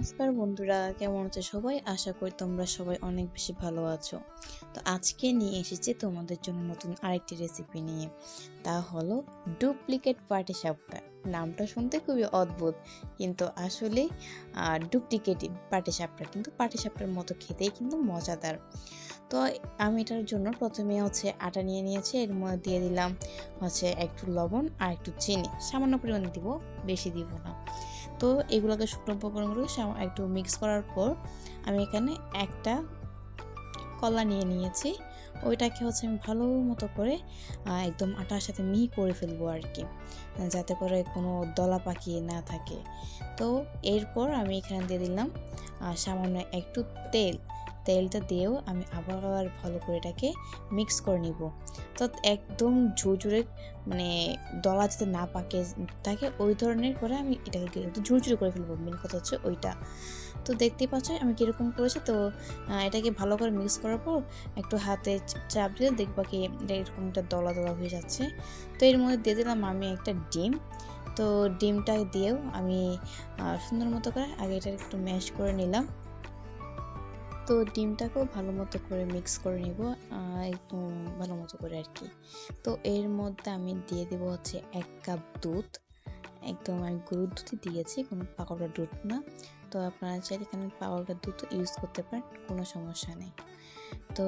নমস্কার বন্ধুরা, কেমন আছো সবাই? আশা করি তোমরা সবাই অনেক বেশি ভালো আছো। তো আজকে নিয়ে এসেছি তোমাদের জন্য নতুন আরেকটি রেসিপি নিয়ে। তা হলো ডুপ্লিকেট পাটি সাপটা। নামটা শুনতে খুবই অদ্ভুত, কিন্তু আসলে ডুপ্লিকেটই পাটি সাপটা কিন্তু পাটি সাপটার মতো খেতেই কিন্তু মজাদার। তো আমি এটার জন্য প্রথমে হচ্ছে আটা নিয়ে নিয়েছি, এর মধ্যে দিয়ে দিলাম হচ্ছে একটু লবণ আর একটু চিনি। সামান্য পরিমাণে দিব, বেশি দিব না। তো এগুলোকে শুকনো উপকরণগুলো সাম- একটু মিক্স করার পর আমি এখানে একটা কলা নিয়ে নিয়েছি। ওইটাকে হচ্ছে আমি ভালো মতো করে একদম আটার সাথে মিহি করে ফেলব আর কি যাতে করে কোনো দলা পাকিয়ে না থাকে। তো এরপর আমি এখানে দিয়ে দিলাম সামান্য একটু তেল। তেলটা দিয়েও আমি আবার আবার ভালো করে এটাকে মিক্স করে নিব। তো একদম ঝুরঝুরে মানে দলা যাতে না পাকে থাকে ওই ধরনের করে আমি এটাকে একটু ঝুরঝুরে করে ফেলব। মেন কথা হচ্ছে ওইটা। তো দেখতেই পাচ্ছ আমি কীরকম করেছি। তো এটাকে ভালো করে মিক্স করার পর একটু হাতে চাপ দিলে দেখবা কি এটা এরকম একটা দলা দলা হয়ে যাচ্ছে। তো এর মধ্যে দিয়ে দিলাম আমি একটা ডিম। তো ডিমটা দিয়েও আমি সুন্দর মতো করে আগে এটা একটু ম্যাশ করে নিলাম। তো ডিমটাকেও ভালো মতো করে মিক্স করে নিব একদম ভালো মতো করে আর কি। তো এর মধ্যে আমি দিয়ে দেবো হচ্ছে এক কাপ দুধ। একদম আমি গরুর দুধই দিয়েছি, কোনো পাকড়ার দুধ না। তো আপনারা চাইলে এখানে পাউডার দুধ ইউজ করতে পারেন, কোনো সমস্যা নেই। তো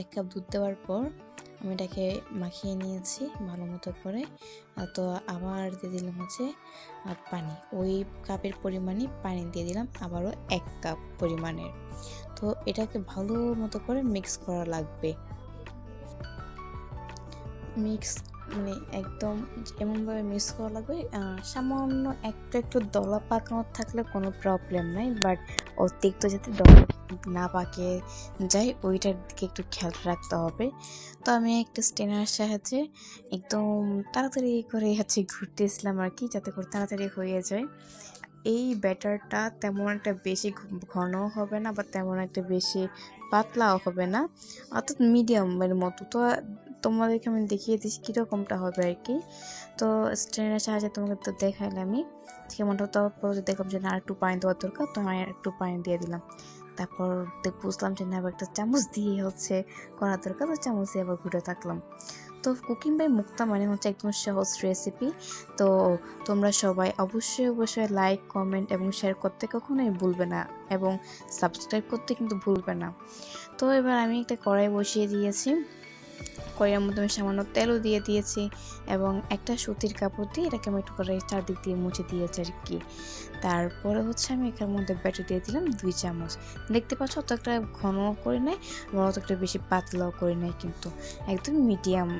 এক কাপ দুধ দেওয়ার পর আমি এটাকে মাখিয়ে নিয়েছি ভালো মতো করে। তো আবার দিয়ে দিলাম হচ্ছে পানি। ওই কাপের পরিমাণে পানি দিয়ে দিলাম, আবারও এক কাপ পরিমাণের। তো এটাকে ভালো মতো করে মিক্স করা লাগবে। মিক্স মানে একদম এমনভাবে মিক্স করা লাগবে সামান্য একটু একটু দলা পাকানো থাকলে কোনো প্রবলেম নাই বাট অতিরিক্ত যাতে দলা না পাকে যায় ওইটার দিকে একটু খেয়াল রাখতে হবে। তো আমি একটা স্টেনার সাহায্যে একদম তাড়াতাড়ি করে হচ্ছে ঘুরতেছিলাম আর কি, যাতে করে তাড়াতাড়ি হয়ে যায়। এই ব্যাটারটা তেমন একটা বেশি ঘন ঘনও হবে না বা তেমন একটা বেশি পাতলাও হবে না। অর্থাৎ মিডিয়ামের মতো। তো তোমাদেরকে আমি দেখিয়ে দিচ্ছি কীরকমটা হবে আর কি। তো স্ট্রেনের সাহায্যে তোমাকে তো দেখাইলে আমি। কেমনটা তারপর দেখলাম যে না একটু পানি দেওয়ার দরকার, তো আমি একটু পানি দিয়ে দিলাম। তারপর বুঝলাম যে না, আবার একটা চামচ দিয়ে হচ্ছে করা দরকার, তো চামচ দিয়ে আবার ঘুরে থাকলাম। তো কুকিং বাই মুক্তা মানে হচ্ছে একদম সহজ রেসিপি তো তোমরা সবাই অবশ্যই অবশ্যই লাইক কমেন্ট এবং শেয়ার করতে কখনোই ভুলবে না এবং সাবস্ক্রাইব করতে কিন্তু ভুলবে না। তো এবার আমি একটা কড়াই বসিয়ে দিয়েছি। কড়াইয়ের মধ্যে আমি সামান্য তেলও দিয়ে দিয়েছি এবং একটা সুতির কাপড় দিয়ে এটাকে আমি একটু করে চারদিক দিয়ে মুছে দিয়েছি আর কি। তারপরে হচ্ছে আমি এটার মধ্যে ব্যাটার দিয়ে দিলাম দুই চামচ। দেখতে পাচ্ছ, অত একটা ঘন করে নেয় আবার অত একটা বেশি পাতলাও করে নেয় কিন্তু একদম মিডিয়াম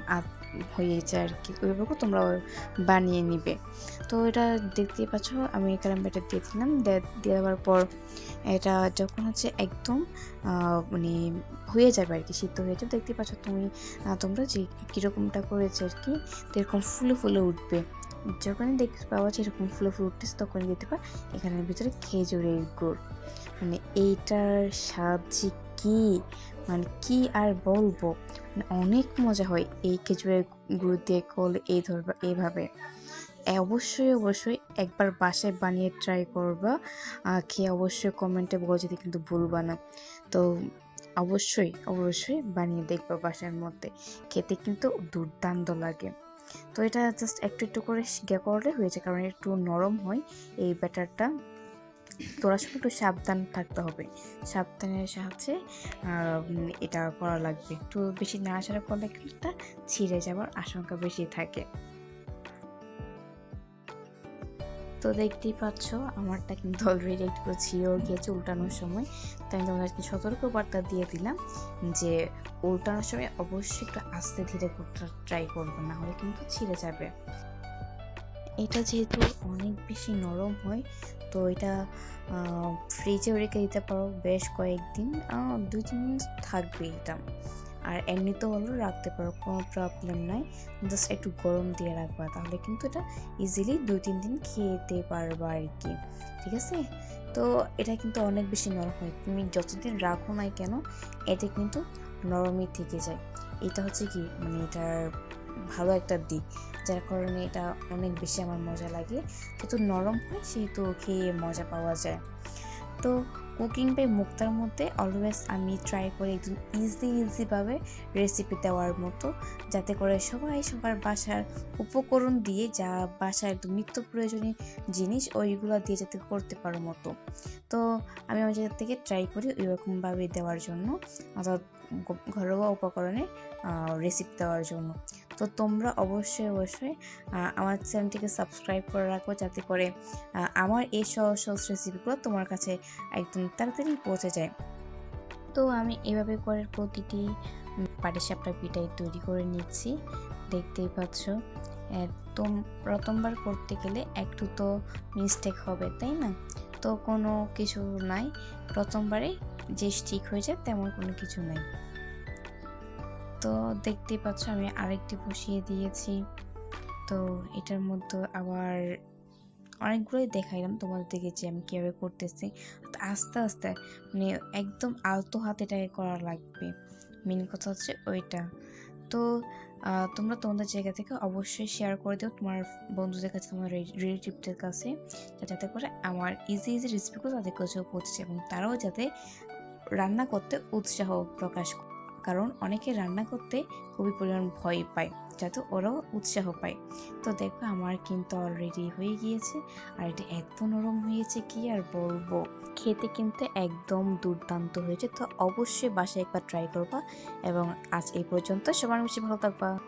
হয়েছে আর কি ওইভাবে তোমরা বানিয়ে নিবে। তো এটা দেখতেই পাচ্ছ, আমি ব্যাটার দিয়ে দিলাম। দেওয়ার পর এটা যখন হচ্ছে একদম মানে হয়ে যাবে আর কি সিদ্ধ হয়ে যাবে দেখতে পাচ্ছ তুমি তোমরা যে কীরকমটা করেছে আর কি এরকম ফুলে ফুলে উঠবে। যখনই দেখতে পাওয়া যায় এরকম ফুলে ফুলে উঠতেছে, তখনই দিতে পার এখানের ভিতরে খেজুরের গুড়। মানে এইটার স্বাদ কী? মানে কি আর বলব? মানে অনেক মজা হয় এই খেজুরের গুড় দিয়ে করলে এই ধরবা এইভাবে অবশ্যই অবশ্যই একবার বাসায় বানিয়ে ট্রাই করবা। খেয়ে অবশ্যই কমেন্টে বলতে কিন্তু ভুলবা না। তো অবশ্যই অবশ্যই বানিয়ে দেখবা বাসার মধ্যে। খেতে কিন্তু দুর্দান্ত লাগে। তো এটা জাস্ট একটু একটু করে শিখে করলে হয়েছে কারণ একটু নরম হয় এই ব্যাটারটা তোরা সব একটু সাবধান থাকতে হবে। সাবধানের সাহায্যে এটা করা লাগবে। একটু বেশি নাড়াচাড়া করলে কিন্তু এটা ছিঁড়ে যাওয়ার আশঙ্কা বেশি থাকে। তো দেখতেই পাচ্ছ, আমারটা কিন্তু অলরেডি একটু ছিঁড়েও গিয়েছে উল্টানোর সময়। তাই আমি তোমাদেরকে সতর্ক বার্তা দিয়ে দিলাম যে, উল্টানোর সময় অবশ্যই একটু আস্তে ধীরে করতে ট্রাই করবে না হলে কিন্তু ছিঁড়ে যাবে। এটা যেহেতু অনেক বেশি নরম হয়, তো এটা ফ্রিজেও রেখে দিতে পারো বেশ কয়েকদিন দুই তিন দিন থাকবে এটা। আর এমনিতেও হলো রাখতে পারো, কোনো প্রবলেম নাই জাস্ট একটু গরম দিয়ে রাখবা, তাহলে কিন্তু এটা ইজিলি দুই তিন দিন খেতে পারবা আর কি, ঠিক আছে? তো এটা কিন্তু অনেক বেশি নরম হয়, তুমি যতদিন রাখো নাই কেন, এতে কিন্তু নরমই থেকে যায়। এটা হচ্ছে কি মানে এটার ভালো একটা দিক। যার কারণে এটা অনেক বেশি আমার মজা লাগে। যেহেতু নরম হয়, সেহেতু খেয়ে মজা পাওয়া যায়। তো কুকিং বাই মুক্তার মধ্যে অলওয়েজ আমি ট্রাই করি একদম ইজি ইজিভাবে রেসিপি দেওয়ার মতো, যাতে করে সবাই সবার বাসার উপকরণ দিয়ে যা বাসায় একদম নিত্য প্রয়োজনীয় জিনিস ওইগুলো দিয়ে যাতে করতে পারো মতো। তো আমি আমার জায়গা থেকে ট্রাই করি ওইরকমভাবে দেওয়ার জন্য, অর্থাৎ ঘরোয়া উপকরণে রেসিপি দেওয়ার জন্য। তো তোমরা অবশ্যই অবশ্যই আমার চ্যানেলটিকে সাবস্ক্রাইব করে রাখো, যাতে করে আমার এই সহজ সহজ রেসিপিগুলো তোমার কাছে একদম তাড়াতাড়ি পৌঁছে যায়। তো আমি এভাবে করে প্রতিটি পাটিসাপটা পিঠাই তৈরি করে নিচ্ছি। দেখতেই পাচ্ছ প্রথমবার করতে গেলে একটু তো মিস্টেক হবে, তাই না? তো কোনো কিছু নাই, প্রথমবারে যে ঠিক হয়ে যায় তেমন কোনো কিছু নাই। তো দেখতেই পাচ্ছ, আমি আরেকটি বসিয়ে দিয়েছি। তো এটার মধ্যে আবার অনেকগুলোই দেখাইলাম তোমাদের দিকে যে আমি কীভাবে করতেছি। আস্তে আস্তে মানে একদম আলতো হাতে এটাকে করা লাগবে। মেন কথা হচ্ছে ওইটা। তো তোমরা তোমাদের জায়গা থেকে অবশ্যই শেয়ার করে দিও তোমার বন্ধুদের কাছে, তোমার রিলেটিভদের কাছে, যাতে করে আমার ইজি ইজি রেসিপিগুলো তাদের কাছেও পৌঁছে এবং তারাও যাতে রান্না করতে উৎসাহ প্রকাশ করে। কারণ অনেকে রান্না করতে খুবই পরিমাণ ভয় পায়। যাতে ওরাও উৎসাহ পায়। তো দেখো আমার কিন্তু অলরেডি হয়ে গিয়েছে। আর এটা এত নরম হয়েছে, কি আর বলব? খেতে কিন্তু একদম দুর্দান্ত হয়েছে। তো অবশ্যই বাসায় একবার ট্রাই করবা। এবং আজ এই পর্যন্ত সবার বেশি ভালো থাকবা।